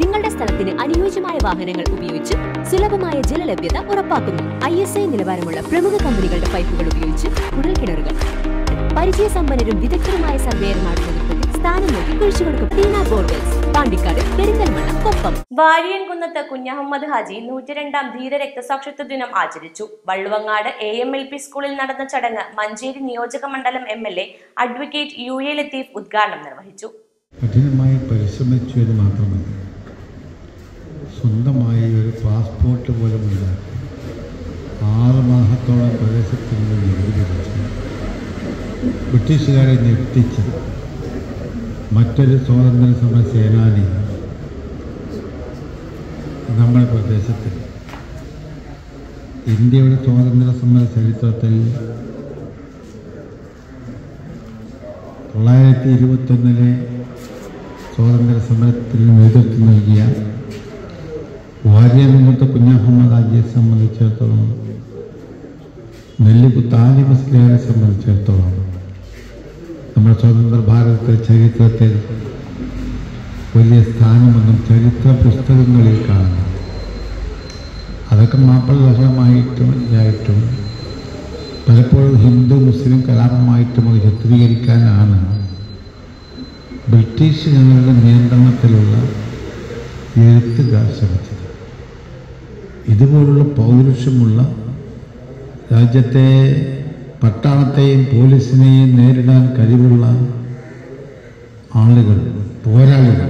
നിങ്ങളുടെ സ്ഥലത്തിന് അനുയോജ്യമായ വാഹനങ്ങൾ ഉപയോഗിച്ച് സുലഭമായ ജലലഭ്യത ഉറപ്പാക്കുന്നു. ഐ എസ് ഐ നിലവാരമുള്ള പ്രമുഖ കമ്പനികളുടെ പൈപ്പുകൾ ഉപയോഗിച്ച് കുഴൽക്കിണറുകൾ പരിചയസമ്പന്നരും വിദഗ്ധരുമായ നേതൃത്വത്തിൽ സ്ഥാനം നൽകി കുഴിച്ചു കൊടുക്കും ടീന ബോർവെൽസ് പാണ്ടിക്കാട് പെരിന്തൽമണ്ണ കൊപ്പം. വാരിയൻകുന്നത്ത് കുഞ്ഞഹമ്മദ് ഹാജി നൂറ്റിരണ്ടാം ധീര രക്തസാക്ഷിത്വ ദിനം ആചരിച്ചു. Valluvangad A M L P സ്കൂളിൽ നടന്ന ചടങ്ങ് മഞ്ചേരി നിയോജക മണ്ഡലം M L A advocate U A Latheef ഉദ്ഘാടനം നിർവഹിച്ചു. കഠിനമായി പരിശ്രമിച്ചു എന്ന് മാത്രമല്ല. സ്വന്തമായി ഒരു പാസ്പോർട്ട് പോലുമില്ല ആറ് മാസത്തോളം പ്രദേശത്തിൽ നിന്ന് നികുതി പിടിച്ച് ബ്രിട്ടീഷുകാരെ ഞെട്ടിച്ച്. മറ്റൊരു സ്വാതന്ത്ര്യ സമര സേനാനി നമ്മുടെ പ്രദേശത്തിൽ ഇന്ത്യയുടെ സ്വാതന്ത്ര്യ സമര ചരിത്രത്തിൽ തൊള്ളായിരത്തി ഇരുപത്തൊന്നിലെ സ്വാതന്ത്ര്യ സമരത്തിന് നേതൃത്വം നൽകിയ വാര്യനിന്നത്തെ കുഞ്ഞഹമ്മദ് ആജിയെ സംബന്ധിച്ചിടത്തോളം നെല്ലിപ്പു താലിബ് സ്ത്രീകളെ സംബന്ധിച്ചിടത്തോളം നമ്മുടെ സ്വതന്ത്ര ഭാരതത്തിലെ ചരിത്രത്തിൽ വലിയ സ്ഥാനമൊന്നും ചരിത്ര പുസ്തകങ്ങളിൽ കാണുന്നു. അതൊക്കെ മാപ്പിളകമായിട്ടും ഇല്ലായിട്ടും പലപ്പോഴും ഹിന്ദു മുസ്ലിം കലാപമായിട്ടും അത് ചിത്രീകരിക്കാനാണ് ബ്രിട്ടീഷുകാരുടെ നിയന്ത്രണത്തിലുള്ള എഴുത്തുകാർ ശ്രമിച്ചത്. ഇതുപോലുള്ള പൗരുഷമുള്ള രാജ്യത്തെ പട്ടാളത്തെയും പോലീസിനെയും നേരിടാൻ കഴിവുള്ള ആളുകൾ പോരാളികൾ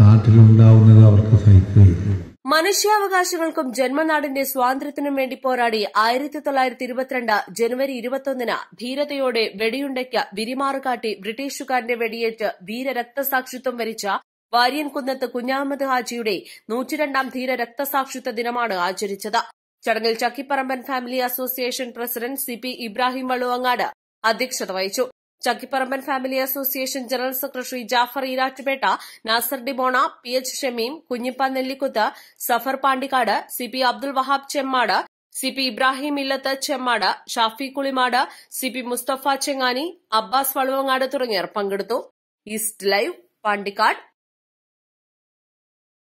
നാട്ടിലുണ്ടാവുന്നത് അവർക്ക് സഹിക്കുകയില്ല. മനുഷ്യാവകാശങ്ങൾക്കും ജന്മനാടിന്റെ സ്വാതന്ത്ര്യത്തിനും വേണ്ടി പോരാടി ആയിരത്തി തൊള്ളായിരത്തി ഇരുപത്തിരണ്ട് ജനുവരി ഇരുപത്തൊന്നിന് ധീരതയോടെ വെടിയുണ്ടയ്ക്ക് വിരിമാറുകാട്ടി ബ്രിട്ടീഷുകാരന്റെ വെടിയേറ്റ് വീരരക്തസാക്ഷിത്വം വരിച്ച വാര്യൻകുന്നത്ത് കുഞ്ഞാമത് ഹാജിയുടെ നൂറ്റിരണ്ടാം ധീര രക്തസാക്ഷിത്വ ദിനമാണ് ആചരിച്ചത്. ചടങ്ങിൽ Chakkiparamban family association president C P Ibrahim Valluvangad അധ്യക്ഷത വഹിച്ചു. Chakkiparamban family association general secretary Jafar Erattupetta Nasar Dibona P H Shameem Kunhippa Nellikuth Safar Pandikkad C P Abdul Wahab Chemmad C P Ibrahim Illath Chemmad Shafi Kulimad C P Musthafa Chengani Abbas Valuvangad തുടങ്ങിയവർ പങ്കെടുത്തു. East Live Pandikkad.